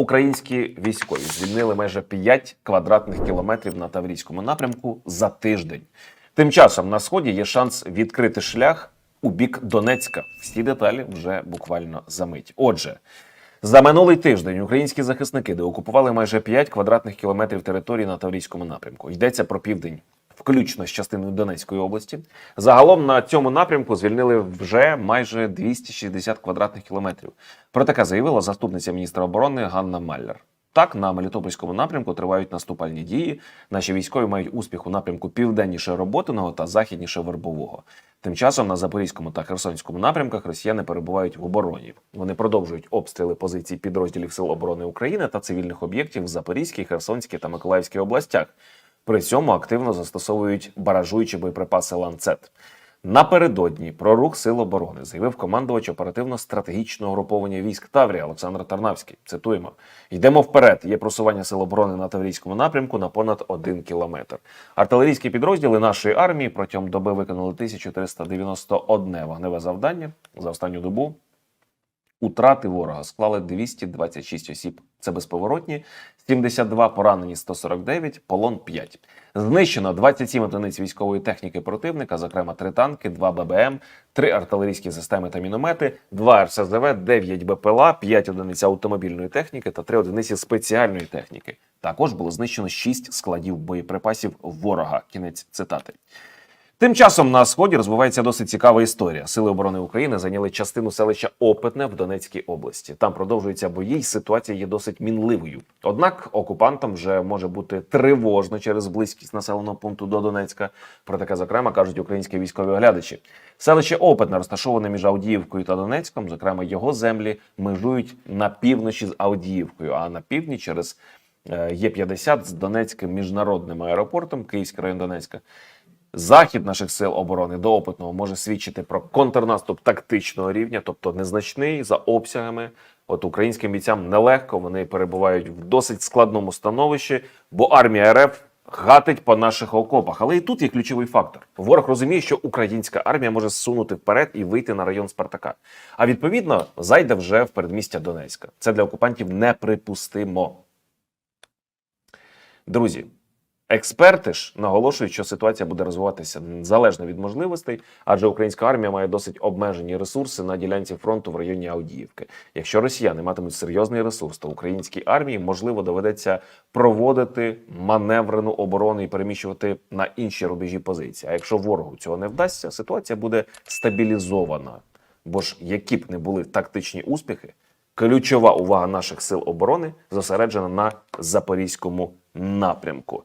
Українські військові звільнили майже 5 квадратних кілометрів на Таврійському напрямку за тиждень. Тим часом на сході є шанс відкрити шлях у бік Донецька. Всі деталі вже буквально за мить. Отже, за минулий тиждень українські захисники деокупували майже 5 квадратних кілометрів території на Таврійському напрямку. Йдеться про південь, включно з частиною Донецької області. Загалом на цьому напрямку звільнили вже майже 260 квадратних кілометрів. Про таке заявила заступниця міністра оборони Ганна Маллер. Так, на Мелітопольському напрямку тривають наступальні дії. Наші військові мають успіх у напрямку південніше Роботиного та західніше Вербового. Тим часом на Запорізькому та Херсонському напрямках росіяни перебувають в обороні. Вони продовжують обстріли позицій підрозділів Сил оборони України та цивільних об'єктів в Запорізькій, Херсонській та Миколаївській областях. При цьому активно застосовують баражуючі боєприпаси ланцет. Напередодні про рух сил оборони заявив командувач оперативно-стратегічного груповання військ Таврія Олександр Тарнавський. Цитуємо: йдемо вперед. Є просування сил оборони на Таврійському напрямку на понад один кілометр. Артилерійські підрозділи нашої армії протягом доби виконали 1391 вогневе завдання за останню добу. Утрати ворога склали 226 осіб. Це безповоротні, 72 поранені 149, полон 5. Знищено 27 одиниць військової техніки противника, зокрема 3 танки, 2 ББМ, 3 артилерійські системи та міномети, 2 РСЗВ, 9 БПЛА, 5 одиниць автомобільної техніки та 3 одиниці спеціальної техніки. Також було знищено 6 складів боєприпасів ворога. Кінець цитати. Тим часом на сході розвивається досить цікава історія. Сили оборони України зайняли частину селища Опитне в Донецькій області. Там продовжуються бої, і ситуація є досить мінливою. Однак окупантам вже може бути тривожно через близькість населеного пункту до Донецька. Про таке зокрема кажуть українські військові оглядачі. Селище Опитне розташоване між Авдіївкою та Донецьком. Зокрема, його землі межують на півночі з Авдіївкою, а на півдні через е, Є-50 з Донецьким міжнародним аеропортом, Київський район Донецька. Захід наших сил оборони до опитного може свідчити про контрнаступ тактичного рівня, тобто незначний за обсягами. От українським бійцям нелегко, вони перебувають в досить складному становищі, бо армія РФ гатить по наших окопах. Але і тут є ключовий фактор. Ворог розуміє, що українська армія може зсунути вперед і вийти на район Спартака. А відповідно зайде вже в передмістя Донецька. Це для окупантів неприпустимо. Друзі, Експерти ж наголошують, що ситуація буде розвиватися залежно від можливостей, адже українська армія має досить обмежені ресурси на ділянці фронту в районі Авдіївки. Якщо росіяни матимуть серйозний ресурс, то українській армії можливо доведеться проводити маневрену оборону і переміщувати на інші рубежі позиції. А якщо ворогу цього не вдасться, ситуація буде стабілізована. Бо ж які б не були тактичні успіхи, ключова увага наших сил оборони зосереджена на запорізькому напрямку.